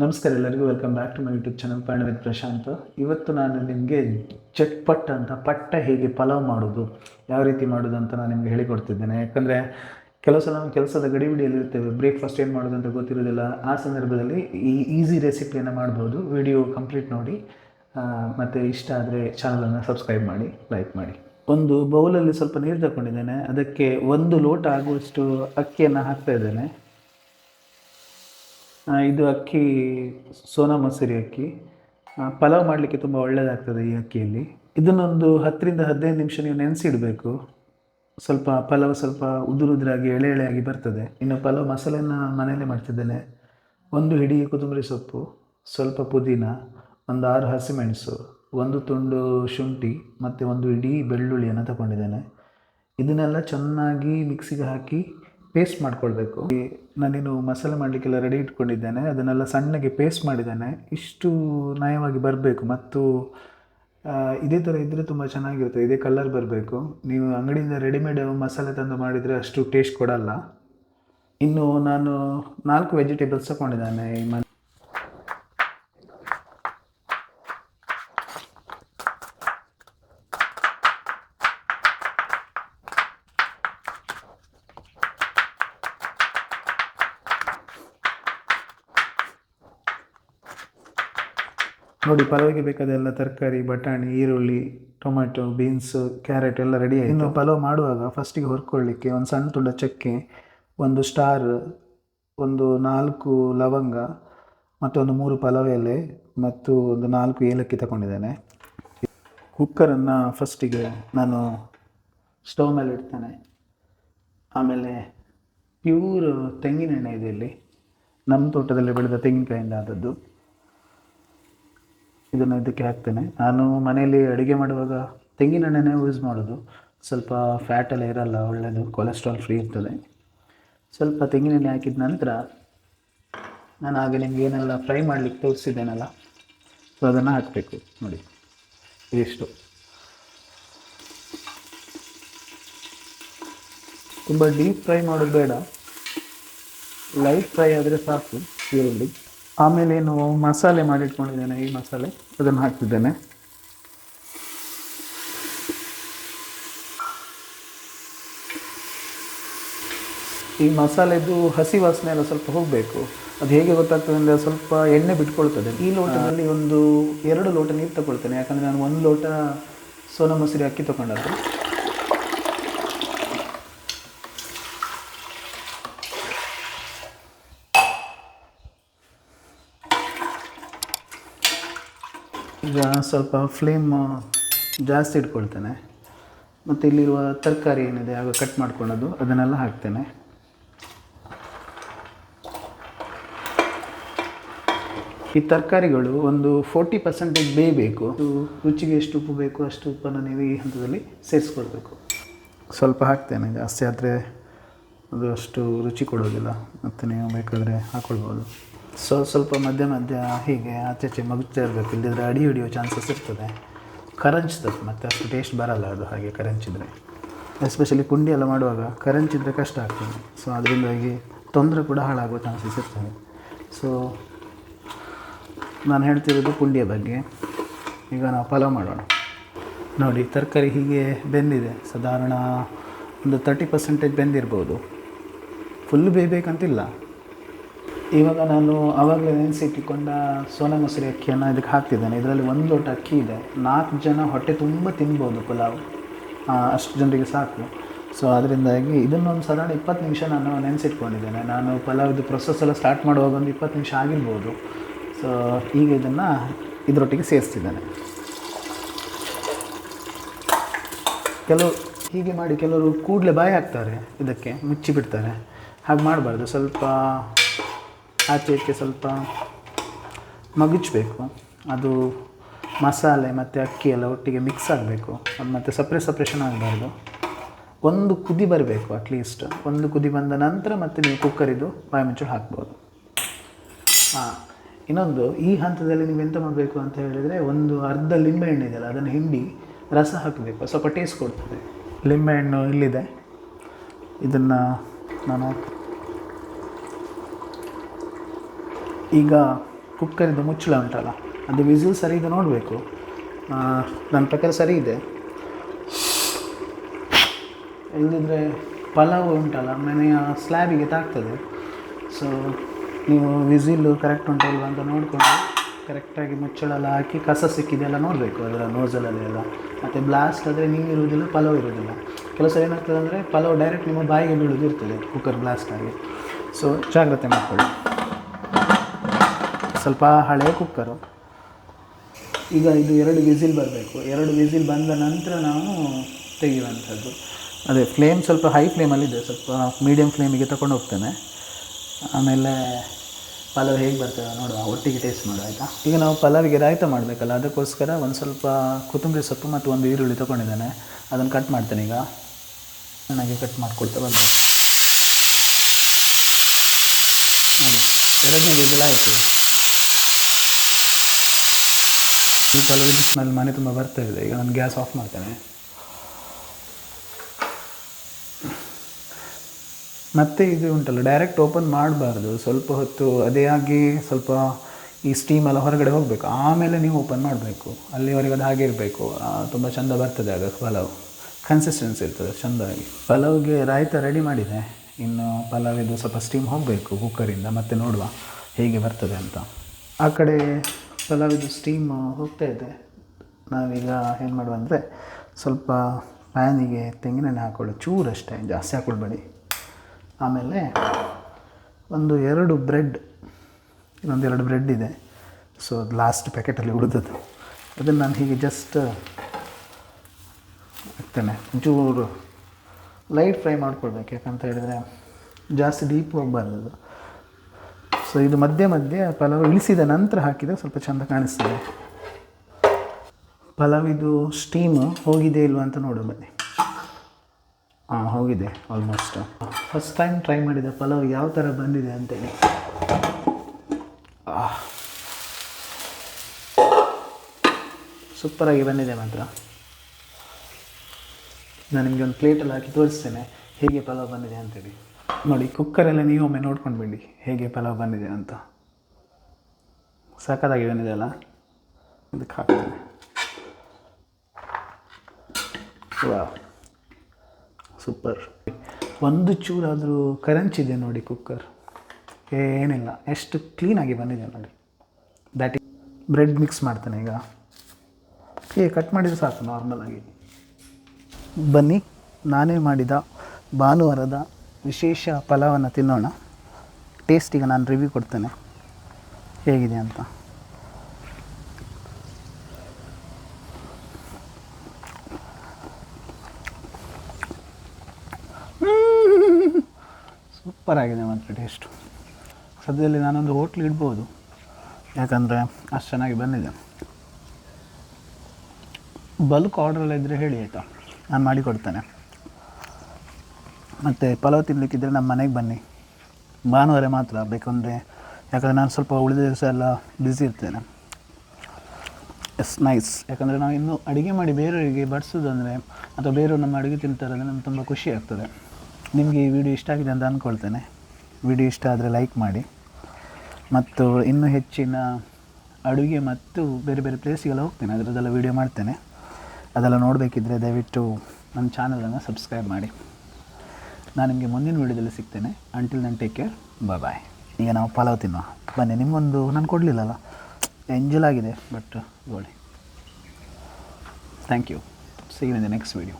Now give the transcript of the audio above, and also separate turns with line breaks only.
ನಮಸ್ಕಾರ ಎಲ್ಲರಿಗೂ welcome back to my YouTube channel panda with Prashanth ಇವತ್ತು ನಾನು ನಿಮಗೆ ಚಟ್ಪಟ್ ಅಂತ, ಪಟ್ಟ ಹೇಗೆ ಪಲಾವ್ ಮಾಡೋದು, ಯಾವ ರೀತಿ ಮಾಡೋದು ಅಂತ ನಾನು ನಿಮಗೆ ಹೇಳಿಕೊಡ್ತಿದ್ದೇನೆ. ಯಾಕಂದರೆ, ಕೆಲವು ಸಲ ನಾವು ಕೆಲಸದ ಗಡಿಬಿಡಿಯಲ್ಲಿ ಇರ್ತೇವೆ ಬ್ರೇಕ್ಫಾಸ್ಟ್ ಏನು ಮಾಡೋದು ಅಂತ ಗೊತ್ತಿರೋದಿಲ್ಲ, ಆ ಸಂದರ್ಭದಲ್ಲಿ ಈ ಈಸಿ ರೆಸಿಪಿಯನ್ನು ಮಾಡ್ಬೋದು. ವಿಡಿಯೋ ಕಂಪ್ಲೀಟ್ ನೋಡಿ ಮತ್ತು ಇಷ್ಟ ಆದರೆ ಚಾನಲನ್ನು ಸಬ್ಸ್ಕ್ರೈಬ್ ಮಾಡಿ ಲೈಕ್ ಮಾಡಿ. ಒಂದು ಬೌಲಲ್ಲಿ ಸ್ವಲ್ಪ ನೀರು ತಗೊಂಡಿದ್ದೇನೆ ಅದಕ್ಕೆ ಒಂದು ಲೋಟ ಆಗುವಷ್ಟು ಅಕ್ಕಿಯನ್ನು ಹಾಕ್ತಾ ಇದ್ದೇನೆ. ಇದು ಅಕ್ಕಿ, ಸೋನಾ ಮಸೂರಿ ಅಕ್ಕಿ. ಪಲಾವ್ ಮಾಡಲಿಕ್ಕೆ ತುಂಬ ಒಳ್ಳೆಯದಾಗ್ತದೆ ಈ ಅಕ್ಕಿಯಲ್ಲಿ. ಇದನ್ನೊಂದು ಹತ್ತರಿಂದ ಹದಿನೈದು ನಿಮಿಷ ನೀವು ನೆನೆಸಿಡಬೇಕು. ಸ್ವಲ್ಪ ಪಲಾವ್ ಸ್ವಲ್ಪ ಉದುರುದುರಾಗಿ ಎಳೆ ಎಳೆಯಾಗಿ ಬರ್ತದೆ. ಇನ್ನು ಪಲಾವ್ ಮಸಾಲೆನ ಮನೆಯಲ್ಲೇ ಮಾಡ್ತಿದ್ದೇನೆ. ಒಂದು ಹಿಡಿ ಕೊತ್ತಂಬರಿ ಸೊಪ್ಪು, ಸ್ವಲ್ಪ ಪುದೀನ, ಒಂದು ಆರು ಹಸಿಮೆಣಸು, ಒಂದು ತುಂಡು ಶುಂಠಿ ಮತ್ತು ಒಂದು ಇಡೀ ಬೆಳ್ಳುಳ್ಳಿಯನ್ನು ತಗೊಂಡಿದ್ದೇನೆ. ಇದನ್ನೆಲ್ಲ ಚೆನ್ನಾಗಿ ಮಿಕ್ಸಿಗೆ ಹಾಕಿ ಪೇಸ್ಟ್ ಮಾಡ್ಕೊಳ್ಬೇಕು. ನಾನೇನು ಮಸಾಲೆ ಮಾಡಲಿಕ್ಕೆಲ್ಲ ರೆಡಿ ಇಟ್ಕೊಂಡಿದ್ದೇನೆ. ಅದನ್ನೆಲ್ಲ ಸಣ್ಣಗೆ ಪೇಸ್ಟ್ ಮಾಡಿದ್ದೇನೆ. ಇಷ್ಟು ನಯವಾಗಿ ಬರಬೇಕು. ಮತ್ತು ಇದೇ ಥರ ಇದ್ದರೆ ತುಂಬ ಚೆನ್ನಾಗಿರುತ್ತೆ. ಇದೇ ಕಲರ್ ಬರಬೇಕು. ನೀವು ಅಂಗಡಿಯಿಂದ ರೆಡಿಮೇಡ್ ಮಸಾಲೆ ತಂದು ಮಾಡಿದರೆ ಅಷ್ಟು ಟೇಸ್ಟ್ ಕೊಡಲ್ಲ. ಇನ್ನು ನಾನು ನಾಲ್ಕು ವೆಜಿಟೇಬಲ್ಸ್ ತಗೊಂಡಿದ್ದೇನೆ ನೋಡಿ, ಪಲಾವಿಗೆ ಬೇಕಾದೆಲ್ಲ ತರಕಾರಿ, ಬಟಾಣಿ, ಈರುಳ್ಳಿ ಟೊಮೆಟೊ ಬೀನ್ಸ್, ಕ್ಯಾರೆಟ್ ಎಲ್ಲ ರೆಡಿ ಆಯಿತು. ಇನ್ನು ಪಲಾವ್ ಮಾಡುವಾಗ ಫಸ್ಟಿಗೆ ಹೊರ್ಕೊಳ್ಳಿಕ್ಕೆ ಒಂದು ಸಣ್ಣ ತುಂಡ ಚಕ್ಕೆ, ಒಂದು ಸ್ಟಾರ್, ಒಂದು ನಾಲ್ಕು ಲವಂಗ ಮತ್ತು ಒಂದು ಮೂರು ಪಲಾವ್ ಎಲೆ, ಮತ್ತು ಒಂದು ನಾಲ್ಕು ಏಲಕ್ಕಿ ತಗೊಂಡಿದ್ದೇನೆ. ಕುಕ್ಕರನ್ನು ಫಸ್ಟಿಗೆ ನಾನು ಸ್ಟವ್ ಮೇಲೆ ಇಡ್ತೇನೆ. ಆಮೇಲೆ ಪ್ಯೂರ್ ತೆಂಗಿನೆಣ್ಣೆ ಇದೆ ಇಲ್ಲಿ. ನಮ್ಮ ತೋಟದಲ್ಲಿ ಬೆಳೆದ ತೆಂಗಿನಕಾಯಿಂದ ಆದದ್ದು. ಇದನ್ನು ಇದಕ್ಕೆ ಹಾಕ್ತೇನೆ. ನಾನು ಮನೆಯಲ್ಲಿ ಅಡುಗೆ ಮಾಡುವಾಗ ತೆಂಗಿನೆಣ್ಣೆನೇ ಯೂಸ್ ಮಾಡೋದು. ಸ್ವಲ್ಪ ಫ್ಯಾಟ್ ಎಲ್ಲ ಇರಲ್ಲ ಒಳ್ಳೆಯದು ಕೊಲೆಸ್ಟ್ರಾಲ್ ಫ್ರೀ ಇರ್ತದೆ. ಸ್ವಲ್ಪ ತೆಂಗಿನೆಣ್ಣೆ ಹಾಕಿದ ನಂತರ ನಾನು ಆಗ ನಿಮ್ಗೆ ಏನೆಲ್ಲ ಫ್ರೈ ಮಾಡಲಿಕ್ಕೆ ತೋರಿಸಿದ್ದೇನಲ್ಲ ಸೊ ಅದನ್ನು ಹಾಕಬೇಕು. ನೋಡಿ, ಇದಿಷ್ಟು. ತುಂಬ ಡೀಪ್ ಫ್ರೈ ಮಾಡೋದು ಬೇಡ. ಲೈಟ್ ಫ್ರೈ ಆದರೆ ಸಾಕು ಈರುಳ್ಳಿ. ಆಮೇಲೆ ಏನು ಮಸಾಲೆ ಮಾಡಿಟ್ಕೊಂಡಿದ್ದೇನೆ ಈ ಮಸಾಲೆ. ಅದನ್ನು ಹಾಕ್ತಿದ್ದೇನೆ. ಈ ಮಸಾಲೆದು ಹಸಿ ವಾಸನೆ ಎಲ್ಲ ಸ್ವಲ್ಪ ಹೋಗಬೇಕು. ಅದು ಹೇಗೆ ಗೊತ್ತಾಗ್ತದೆ ಅಂದರೆ ಸ್ವಲ್ಪ ಎಣ್ಣೆ ಬಿಟ್ಕೊಳ್ತದೆ. ಈ ಲೋಟದಲ್ಲಿ ಒಂದು ಎರಡು ಲೋಟ ನೀರು ತಗೊಳ್ತೇನೆ ಯಾಕಂದರೆ ನಾನು ಒಂದು ಲೋಟ ಸೋನಾ ಮಸೂರಿ ಅಕ್ಕಿ ತಗೊಂಡದ್ದು ಈಗ ಸ್ವಲ್ಪ ಫ್ಲೇಮ್ ಜಾಸ್ತಿ ಇಟ್ಕೊಳ್ತೇನೆ. ಮತ್ತು ಇಲ್ಲಿರುವ ತರಕಾರಿ ಏನಿದೆ, ಆಗ ಕಟ್ ಮಾಡ್ಕೊಳ್ಳೋದು. ಅದನ್ನೆಲ್ಲ ಹಾಕ್ತೇನೆ. ಈ ತರಕಾರಿಗಳು ಒಂದು ಫೋರ್ಟಿ ಪರ್ಸೆಂಟೇಜ್ ಬೇಯಬೇಕು ರುಚಿಗೆ ಎಷ್ಟು ಉಪ್ಪು ಬೇಕು, ಅಷ್ಟು ಉಪ್ಪನ್ನು ನೀವು ಈ ಹಂತದಲ್ಲಿ ಸೇರಿಸ್ಕೊಳ್ಬೇಕು. ಸ್ವಲ್ಪ ಹಾಕ್ತೇನೆ, ಜಾಸ್ತಿ ಆದರೆ ಅದು ಅಷ್ಟು ರುಚಿ ಕೊಡೋದಿಲ್ಲ. ಮತ್ತು ನೀವು ಬೇಕಾದರೆ ಹಾಕ್ಕೊಳ್ಬೋದು ಸೊ ಸ್ವಲ್ಪ ಮಧ್ಯ ಮಧ್ಯ ಹೀಗೆ ಆಚೆ ಮಗುಚ್ತಾ ಇರಬೇಕು. ಇಲ್ಲದಿದ್ರೆ ಅಡಿ ಹಿಡಿಯೋ ಚಾನ್ಸಸ್ ಇರ್ತದೆ. ಕರಂಚ್ತದೆ ಮತ್ತು ಅಷ್ಟು ಟೇಸ್ಟ್ ಬರಲ್ಲ ಅದು ಹಾಗೆ ಕರಂಚಿದ್ರೆ ಎಸ್ಪೆಷಲಿ ಕುಂಡಿ ಎಲ್ಲ ಮಾಡುವಾಗ ಕರಂಚಿದ್ರೆ ಕಷ್ಟ ಆಗ್ತದೆ. ಸೊ ಅದರಿಂದಾಗಿ ತೊಂದರೆ ಕೂಡ ಹಾಳಾಗುವ ಚಾನ್ಸಸ್ ಇರ್ತದೆ. ಸೊ ನಾನು ಹೇಳ್ತಿರೋದು ಪುಂಡಿಯ ಬಗ್ಗೆ. ಈಗ ನಾವು ಪಲಾವ್ ಮಾಡೋಣ. ನೋಡಿ, ತರಕಾರಿ ಹೀಗೆ ಬೆಂದಿದೆ. ಸಾಧಾರಣ ಒಂದು ತರ್ಟಿ ಪರ್ಸೆಂಟೇಜ್ ಬೆಂದಿರ್ಬೋದು. ಫುಲ್ ಬೇಯಬೇಕಂತಿಲ್ಲ. ಇವಾಗ ನಾನು ಆವಾಗಲೇ ನೆನೆಸಿಟ್ಟುಕೊಂಡ ಸೋನಾ ಮೊಸರಿ ಅಕ್ಕಿಯನ್ನು ಇದಕ್ಕೆ ಹಾಕ್ತಿದ್ದೇನೆ. ಇದರಲ್ಲಿ ಒಂದು ಲೋಟ ಅಕ್ಕಿ ಇದೆ. ನಾಲ್ಕು ಜನ ಹೊಟ್ಟೆ ತುಂಬ ತಿನ್ಬೋದು ಪಲಾವ್. ಅಷ್ಟು ಜನರಿಗೆ ಸಾಕು. ಸೊ ಅದರಿಂದಾಗಿ ಇದನ್ನೊಂದು ಸಾಧಾರಣ ಇಪ್ಪತ್ತು ನಿಮಿಷ ನಾನು ನೆನೆಸಿಟ್ಕೊಂಡಿದ್ದೇನೆ. ನಾನು ಪಲಾವ್ದು ಪ್ರೊಸೆಸ್ ಎಲ್ಲ ಸ್ಟಾರ್ಟ್ ಮಾಡುವಾಗ ಒಂದು ಇಪ್ಪತ್ತು ನಿಮಿಷ ಆಗಿರ್ಬೋದು. ಸೊ ಈಗ ಇದನ್ನು ಇದರೊಟ್ಟಿಗೆ ಸೇರಿಸ್ತಿದ್ದೇನೆ. ಕೆಲವು ಹೀಗೆ ಮಾಡಿ ಕೆಲವರು ಕೂಡಲೇ ಬಾಯಿ ಹಾಕ್ತಾರೆ ಇದಕ್ಕೆ, ಮುಚ್ಚಿಬಿಡ್ತಾರೆ. ಹಾಗೆ ಮಾಡಬಾರ್ದು. ಸ್ವಲ್ಪ ಆಚೆ ಸ್ವಲ್ಪ ಮಗುಚಬೇಕು. ಅದು ಮಸಾಲೆ ಮತ್ತು ಅಕ್ಕಿ ಎಲ್ಲ ಒಟ್ಟಿಗೆ ಮಿಕ್ಸ್ ಆಗಬೇಕು. ಅದು ಮತ್ತು ಸಪ್ರೇಟ್ ಸಪ್ರೇಷನ್ ಆಗಬಾರ್ದು. ಒಂದು ಕುದಿ ಬರಬೇಕು ಅಟ್ಲೀಸ್ಟ್ ಒಂದು ಕುದಿ ಬಂದ ನಂತರ ಮತ್ತೆ ನೀವು ಕುಕ್ಕರಿದು ಬಾಯಿ ಮುಚ್ಚಳು ಹಾಕ್ಬೋದು. ಹಾಂ, ಇನ್ನೊಂದು, ಈ ಹಂತದಲ್ಲಿ ನೀವು ಎಂತ ಮಾಡಬೇಕು ಅಂತ ಹೇಳಿದರೆ ಒಂದು ಅರ್ಧ ಲಿಂಬೆಹಣ್ಣು ಇದೆಯಲ್ಲ, ಅದನ್ನು ಹಿಂಡಿ ರಸ ಹಾಕಬೇಕು. ಸ್ವಲ್ಪ ಟೇಸ್ಟ್ ಕೊಡ್ತದೆ. ಲಿಂಬೆಹಣ್ಣು ಇಲ್ಲಿದೆ. ಇದನ್ನು ನಾನು ಹಾಕ್- ಈಗ ಕುಕ್ಕರಿದ್ದು ಮುಚ್ಚಳ ಉಂಟಲ್ಲ, ಅದು ವಿಸಿಲ್ ಸರಿ ಇದೆ ನೋಡಬೇಕು. ನನ್ನ ಪ್ರಕಾರ ಸರಿ ಇದೆ. ಇಲ್ಲದಿದ್ದರೆ ಪಲಾವ್ ಉಂಟಲ್ಲ ಮನೆಯ ಸ್ಲ್ಯಾಬಿಗೆ ತಾಗ್ತದೆ. ಸೊ ನೀವು ವಿಸಿಲ್ಲು ಕರೆಕ್ಟ್ ಉಂಟು ಅಂತ ನೋಡಿಕೊಂಡು ಕರೆಕ್ಟಾಗಿ ಮುಚ್ಚಳೆಲ್ಲ ಹಾಕಿ ಕಸ ಸಿಕ್ಕಿದೆಲ್ಲ ನೋಡಬೇಕು ಅದರ ನೋಸಲಲ್ಲಿ ಎಲ್ಲ. ಮತ್ತು ಬ್ಲಾಸ್ಟ್ ಆದರೆ ನೀರು ಇರುವುದಿಲ್ಲ, ಪಲಾವ್ ಇರುವುದಿಲ್ಲ. ಕೆಲವು ಸಲ ಏನಾಗ್ತದೆ ಅಂದರೆ ಪಲಾವ್ ಡೈರೆಕ್ಟ್ ನಿಮ್ಮ ಬಾಯಿಗೆ ಬೀಳೋದು ಇರ್ತದೆ ಕುಕ್ಕರ್ ಬ್ಲಾಸ್ಟ್ ಆಗಿ. ಸೊ ಜಾಗ್ರತೆ ಮಾಡ್ಕೊಳ್ಳಿ. ಸ್ವಲ್ಪ ಹಳೆಯ ಕುಕ್ಕರು. ಈಗ ಇದು ಎರಡು ವಿಸಿಲ್ ಬರಬೇಕು. ಎರಡು ವಿಸಿಲ್ ಬಂದ ನಂತರ ನಾವು ತೆಗೆಯುವಂಥದ್ದು. ಅದೇ ಫ್ಲೇಮ್ ಸ್ವಲ್ಪ ಹೈ ಫ್ಲೇಮಲ್ಲಿದೆ ಸ್ವಲ್ಪ ಮೀಡಿಯಮ್ ಫ್ಲೇಮಿಗೆ ತಗೊಂಡು ಹೋಗ್ತೇನೆ. ಆಮೇಲೆ ಪಲಾವ್ ಹೇಗೆ ಬರ್ತದೆ ನೋಡುವ, ಒಟ್ಟಿಗೆ ಟೇಸ್ಟ್ ಮಾಡುವ, ಆಯಿತಾ? ಈಗ ನಾವು ಪಲಾವಿಗೆ ರಾಯ್ತ ಮಾಡಬೇಕಲ್ಲ, ಅದಕ್ಕೋಸ್ಕರ ಒಂದು ಸ್ವಲ್ಪ ಕೊತ್ತಂಬರಿ ಸೊಪ್ಪು ಮತ್ತು ಒಂದು ಈರುಳ್ಳಿ ತೊಗೊಂಡಿದ್ದೇನೆ. ಅದನ್ನು ಕಟ್ ಮಾಡ್ತೇನೆ ಈಗ. ಚೆನ್ನಾಗಿ ಕಟ್ ಮಾಡ್ಕೊಳ್ತಾ ಬಂದೆ. ಎರಡನೇ ವಿಸಿಲ್ ಆಯಿತು. ಈ ಪಲಾವಿದ ಸ್ಮೆಲ್ ಮನೆ ತುಂಬ ಬರ್ತಾ ಇದೆ. ಈಗ ನಾನು ಗ್ಯಾಸ್ ಆಫ್ ಮಾಡ್ತೇನೆ. ಮತ್ತೆ ಇದು ಉಂಟಲ್ಲ ಡೈರೆಕ್ಟ್ ಓಪನ್ ಮಾಡಬಾರ್ದು. ಸ್ವಲ್ಪ ಹೊತ್ತು ಅದೇ ಆಗಿ ಸ್ವಲ್ಪ ಈ ಸ್ಟೀಮ್ ಎಲ್ಲ ಹೊರಗಡೆ ಹೋಗಬೇಕು. ಆಮೇಲೆ ನೀವು ಓಪನ್ ಮಾಡಬೇಕು. ಅಲ್ಲಿವರೆಗೆ ಅದು ಹಾಗೆ ಇರಬೇಕು. ತುಂಬ ಚೆಂದ ಬರ್ತದೆ ಆಗ ಪಲಾವ್. ಕನ್ಸಿಸ್ಟೆನ್ಸಿ ಇರ್ತದೆ ಚೆಂದಾಗಿ ಪಲಾವ್ಗೆ ರಾಯ್ತ ರೆಡಿ ಮಾಡಿದೆ. ಇನ್ನು ಪಲಾವಿದು ಸ್ವಲ್ಪ ಸ್ಟೀಮ್ ಹೋಗಬೇಕು ಕುಕ್ಕರಿಂದ ಮತ್ತೆ ನೋಡುವ ಹೇಗೆ ಬರ್ತದೆ ಅಂತ. ಆ ಕಡೆ ಪಲಾವಿದು ಸ್ಟೀಮ್ ಹೋಗ್ತಾ ಇದೆ. ನಾವೀಗ ಏನು ಮಾಡುವ ಅಂದರೆ ಸ್ವಲ್ಪ ಪ್ಯಾನಿಗೆ ತೆಂಗಿನೆಣ್ಣೆ ಹಾಕೊಳ್ಳಿ ಅಷ್ಟೇ, ಜಾಸ್ತಿ ಹಾಕೊಳ್ಬೇಡಿ. ಆಮೇಲೆ ಒಂದು ಎರಡು ಬ್ರೆಡ್ ಇನ್ನೊಂದು ಎರಡು ಬ್ರೆಡ್ ಇದೆ. ಸೊ ಅದು ಲಾಸ್ಟ್ ಪ್ಯಾಕೆಟಲ್ಲಿ ಉಳಿದದ್ದು. ಅದನ್ನು ನಾನು ಹೀಗೆ ಜಸ್ಟ್ ಹಾಕ್ತೇನೆ. ಒಂಚೂರು ಲೈಟ್ ಫ್ರೈ ಮಾಡ್ಕೊಳ್ಬೇಕು. ಯಾಕಂತ ಹೇಳಿದರೆ ಜಾಸ್ತಿ ಡೀಪ್ ಹೋಗಬಾರ್ದು ಅದು ಸೊ ಇದು ಮಧ್ಯೆ ಮಧ್ಯೆ ಪಲಾವ್ ಇಳಿಸಿದ ನಂತರ ಹಾಕಿದರೆ ಸ್ವಲ್ಪ ಚೆಂದ ಕಾಣಿಸ್ತದೆ. ಇದು ಸ್ಟೀಮು ಹೋಗಿದೆ ಇಲ್ವಾ ಅಂತ ನೋಡು ಬನ್ನಿ. ಹಾಂ ಹೋಗಿದೆ ಆಲ್ಮೋಸ್ಟ್ ಫಸ್ಟ್ ಟೈಮ್ ಟ್ರೈ ಮಾಡಿದ ಪಲಾವ್ ಯಾವ ಥರ ಬಂದಿದೆ ಅಂತೇಳಿ. ಸೂಪರಾಗಿ ಬಂದಿದೆ ಮಾತ್ರ. ನಾನು ನಿಮಗೆ ಒಂದು ಪ್ಲೇಟಲ್ಲಿ ಹಾಕಿ ತೋರಿಸ್ತೇನೆ ಹೇಗೆ ಪಲಾವ್ ಬಂದಿದೆ ಅಂತೇಳಿ. ನೋಡಿ, ಕುಕ್ಕರೆಲ್ಲ ನೀವು ಒಮ್ಮೆ ನೋಡ್ಕೊಂಡು ಬಿಡಿ ಹೇಗೆ ಪಲಾವ್ ಬಂದಿದೆ ಅಂತ. ಸಖತ್ತಾಗಿ ಬಂದಿದೆ ಅಲ್ಲ? ಇದಕ್ಕೆ ಹಾಕ್ತೇನೆ. ವಾ ಸೂಪರ್. ಒಂದು ಚೂರಾದರೂ ಕರಂಚಿದೆ ನೋಡಿ ಕುಕ್ಕರ್. ಏನಿಲ್ಲ, ಎಷ್ಟು ಕ್ಲೀನಾಗಿ ಬಂದಿದೆ ನೋಡಿ. ದ್ಯಾಟ್ ಬ್ರೆಡ್ ಮಿಕ್ಸ್ ಮಾಡ್ತಾನೆ ಈಗ. ಏ, ಕಟ್ ಮಾಡಿದ್ರೆ ಸಾಕು ನಾರ್ಮಲಾಗಿ ಬನ್ನಿ, ನಾನೇ ಮಾಡಿದ ಭಾನುವಾರದ ವಿಶೇಷ ಪಲಾವನ್ನು ತಿನ್ನೋಣ. ಟೇಸ್ಟಿಗೆ ನಾನು ರಿವ್ಯೂ ಕೊಡ್ತೇನೆ. ಹೇಗಿದೆ ಅಂತ. ಸೂಪರ್ ಆಗಿದೆ ಮಾತ್ರ ಟೇಸ್ಟು ಸದ್ಯದಲ್ಲಿ ನಾನೊಂದು ಹೋಟ್ಲ್ ಇಡ್ಬೋದು. ಯಾಕಂದರೆ ಅಷ್ಟು ಚೆನ್ನಾಗಿ ಬಂದಿದೆ. ಬಲ್ಕ್ ಆರ್ಡ್ರಲ್ಲಿದ್ದರೆ ಹೇಳಿ ಆಯಿತಾ? ನಾನು ಮಾಡಿಕೊಡ್ತೇನೆ ಮತ್ತು ಪಲಾವ್ ತಿನ್ನಲಿಕ್ಕಿದ್ರೆ ನಮ್ಮ ಮನೆಗೆ ಬನ್ನಿ. ಭಾನುವಾರ ಮಾತ್ರ ಬೇಕಂದರೆ. ಯಾಕಂದರೆ ನಾನು ಸ್ವಲ್ಪ ಉಳಿದ ದಿವಸ ಎಲ್ಲ ಬ್ಯುಸಿ ಇರ್ತೇನೆ. ಎಸ್ ನೈಸ್ ಯಾಕಂದರೆ ನಾವು ಇನ್ನೂ ಅಡುಗೆ ಮಾಡಿ ಬೇರೆಯವರಿಗೆ ಬಡಿಸೋದು ಅಂದರೆ ಅಥವಾ ಬೇರೆಯವರು ನಮ್ಮ ಅಡುಗೆ ತಿಂತಾರೆ ಅಂದರೆ ನಮ್ಗೆ ತುಂಬ ಖುಷಿ ಆಗ್ತದೆ. ನಿಮಗೆ ಈ ವಿಡಿಯೋ ಇಷ್ಟ ಆಗಿದೆ ಅಂತ ಅಂದ್ಕೊಳ್ತೇನೆ ವಿಡಿಯೋ ಇಷ್ಟ ಆದರೆ ಲೈಕ್ ಮಾಡಿ. ಮತ್ತು ಇನ್ನೂ ಹೆಚ್ಚಿನ ಅಡುಗೆ ಮತ್ತು ಬೇರೆ ಬೇರೆ ಪ್ಲೇಸಿಗೆಲ್ಲ ಹೋಗ್ತೇನೆ. ಅದರದ್ದೆಲ್ಲ ವೀಡಿಯೋ ಮಾಡ್ತೇನೆ. ಅದೆಲ್ಲ ನೋಡಬೇಕಿದ್ರೆ ದಯವಿಟ್ಟು ನಮ್ಮ ಚಾನಲನ್ನು ಸಬ್ಸ್ಕ್ರೈಬ್ ಮಾಡಿ. ನಾನು ನಿಮಗೆ ಮುಂದಿನ ವೀಡಿಯೋದಲ್ಲಿ ಸಿಗ್ತೇನೆ. ಅಂಟಿಲ್ ನಾನು ಟೇಕ್ ಕೇರ್ ಬಾಯ್ ಈಗ ನಾವು ಪಲಾವ್ ತಿನ್ನುವ. ಬನ್ನಿ, ನಿಮ್ಮೊಂದು ನಾನು ಕೊಡಲಿಲ್ಲಲ್ಲ? ಎಂಜಲ್ ಆಗಿದೆ ಬಟ್ ಗೋಳಿ. Thank you see the next video